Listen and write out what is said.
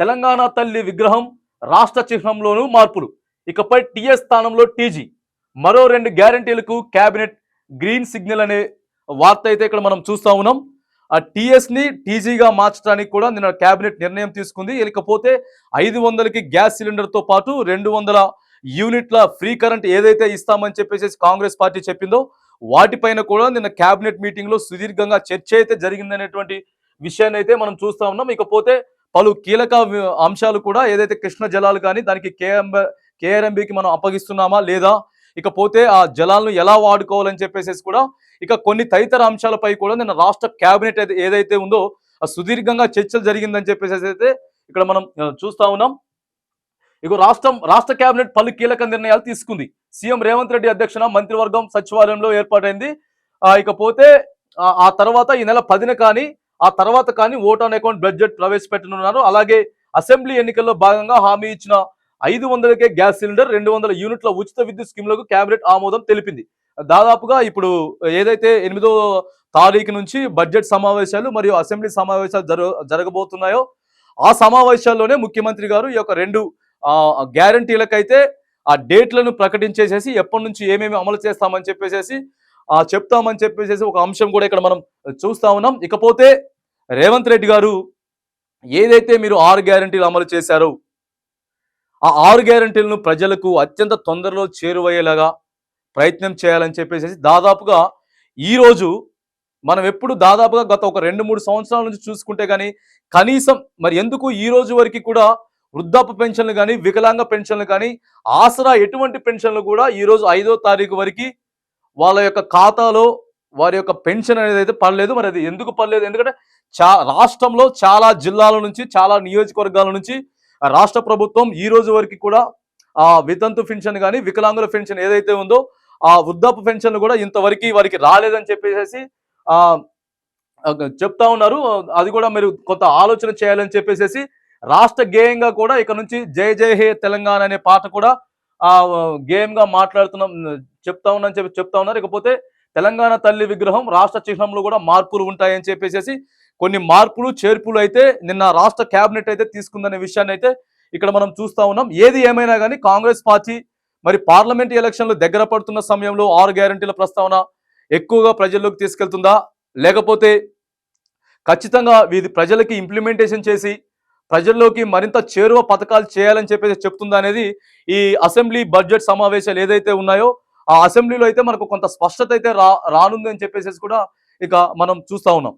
తెలంగాణ తల్లి విగ్రహం రాష్ట్ర చిహ్నంలోనూ మార్పులు. ఇకపై టీఎస్ స్థానంలో టీజీ. మరో రెండు గ్యారంటీలకు కేబినెట్ గ్రీన్ సిగ్నల్ అనే వార్త అయితే ఇక్కడ మనం చూస్తా ఉన్నాం. ఆ టీఎస్ని టీజీగా మార్చడానికి కూడా నిన్న కేబినెట్ నిర్ణయం తీసుకుంది. ఇకపోతే ఐదు వందలకి గ్యాస్ సిలిండర్తో పాటు రెండు వందల యూనిట్ల ఫ్రీ కరెంట్ ఏదైతే ఇస్తామని చెప్పేసి కాంగ్రెస్ పార్టీ చెప్పిందో వాటిపైన కూడా నిన్న కేబినెట్ మీటింగ్లో సుదీర్ఘంగా చర్చ అయితే జరిగిందనేటువంటి విషయాన్ని అయితే మనం చూస్తా ఉన్నాం. ఇకపోతే పలు కీలక అంశాలు కూడా ఏదైతే కృష్ణ జలాలు కానీ దానికి కేఎంబ కేఆర్ఎంబికి మనం అప్పగిస్తున్నామా లేదా? ఇకపోతే ఆ జలాలను ఎలా వాడుకోవాలని చెప్పేసి కూడా ఇక కొన్ని తదితర అంశాలపై కూడా నిన్న రాష్ట్ర కేబినెట్ అయితే ఏదైతే ఉందో సుదీర్ఘంగా చర్చలు జరిగిందని చెప్పేసి అయితే ఇక్కడ మనం చూస్తా ఉన్నాం. ఇక రాష్ట్రం రాష్ట్ర కేబినెట్ పలు కీలక నిర్ణయాలు తీసుకుంది. సీఎం రేవంత్ రెడ్డి అధ్యక్షన మంత్రివర్గం సచివాలయంలో ఏర్పాటైంది. ఇకపోతే ఆ తర్వాత ఈ నెల పదిన కానీ ఆ తర్వాత కానీ ఓట్ ఆన్ అకౌంట్ బడ్జెట్ ప్రవేశపెట్టనున్నారు. అలాగే అసెంబ్లీ ఎన్నికల్లో భాగంగా హామీ ఇచ్చిన ఐదు వందలకే గ్యాస్ సిలిండర్ రెండు వందల యూనిట్ల ఉచిత విద్యుత్ స్కీమ్లకు కేబినెట్ ఆమోదం తెలిపింది. దాదాపుగా ఇప్పుడు ఏదైతే ఎనిమిదో తారీఖు నుంచి బడ్జెట్ సమావేశాలు మరియు అసెంబ్లీ సమావేశాలు జరగ జరగబోతున్నాయో ఆ సమావేశాల్లోనే ముఖ్యమంత్రి గారు ఈ యొక్క రెండు గ్యారంటీలకైతే ఆ డేట్లను ప్రకటించేసేసి ఎప్పటి నుంచి ఏమేమి అమలు చేస్తామని చెప్పేసి ఆ చెప్తామని చెప్పేసి ఒక అంశం కూడా ఇక్కడ మనం చూస్తా ఉన్నాం. ఇకపోతే రేవంత్ రెడ్డి గారు ఏదైతే మీరు ఆరు గ్యారంటీలు అమలు చేశారో ఆ ఆరు గ్యారంటీలను ప్రజలకు అత్యంత తొందరలో చేరువయ్యేలాగా ప్రయత్నం చేయాలని చెప్పేసి దాదాపుగా ఈరోజు మనం ఎప్పుడు దాదాపుగా గత ఒక రెండు మూడు సంవత్సరాల నుంచి చూసుకుంటే కానీ కనీసం మరి ఎందుకు ఈ రోజు వరకు కూడా వృద్ధాప్య పెన్షన్లు కానీ వికలాంగ పెన్షన్లు కానీ ఆసరా ఎటువంటి పెన్షన్లు కూడా ఈ రోజు ఐదో తారీఖు వరకు వాళ్ళ యొక్క ఖాతాలో వారి యొక్క పెన్షన్ అనేది అయితే పడలేదు. మరి అది ఎందుకు పడలేదు? ఎందుకంటే చా రాష్ట్రంలో చాలా జిల్లాల నుంచి చాలా నియోజకవర్గాల నుంచి రాష్ట్ర ప్రభుత్వం ఈ రోజు వరకు కూడా ఆ వితంతు పెన్షన్ కానీ వికలాంగుల పెన్షన్ ఏదైతే ఉందో ఆ వృద్ధాప్య పెన్షన్ కూడా ఇంతవరకు వారికి రాలేదని చెప్పేసి ఆ, చెప్తా ఉన్నారు. అది కూడా మీరు కొంత ఆలోచన చేయాలని చెప్పేసి రాష్ట్ర గేయంగా కూడా ఇక నుంచి జయ జయ హే తెలంగాణ అనే పాట కూడా ఆ గేయంగా మాట్లాడుతున్నాం చెప్తా ఉన్నాను చెప్పి చెప్తా ఉన్నారు. ఇకపోతే తెలంగాణ తల్లి విగ్రహం రాష్ట్ర చిహ్నంలో కూడా మార్పులు ఉంటాయని చెప్పేసి కొన్ని మార్పులు చేర్పులు అయితే నిన్న రాష్ట్ర కేబినెట్ అయితే తీసుకుందనే విషయాన్ని అయితే ఇక్కడ మనం చూస్తా ఉన్నాం. ఏది ఏమైనా కానీ కాంగ్రెస్ పార్టీ మరి పార్లమెంట్ ఎలక్షన్లు దగ్గర పడుతున్న సమయంలో ఆరు గ్యారంటీల ప్రస్తావన ఎక్కువగా ప్రజల్లోకి తీసుకెళ్తుందా? లేకపోతే ఖచ్చితంగా ఇది ప్రజలకి ఇంప్లిమెంటేషన్ చేసి ప్రజల్లోకి మరింత చేరువ పథకాలు చేయాలని చెప్పేసి చెప్తుంది అనేది ఈ అసెంబ్లీ బడ్జెట్ సమావేశాలు ఏదైతే ఉన్నాయో ఆ అసెంబ్లీలో అయితే మనకు కొంత స్పష్టత అయితే రా రానుంది అని చెప్పేసి కూడా ఇక మనం చూస్తా ఉన్నాం.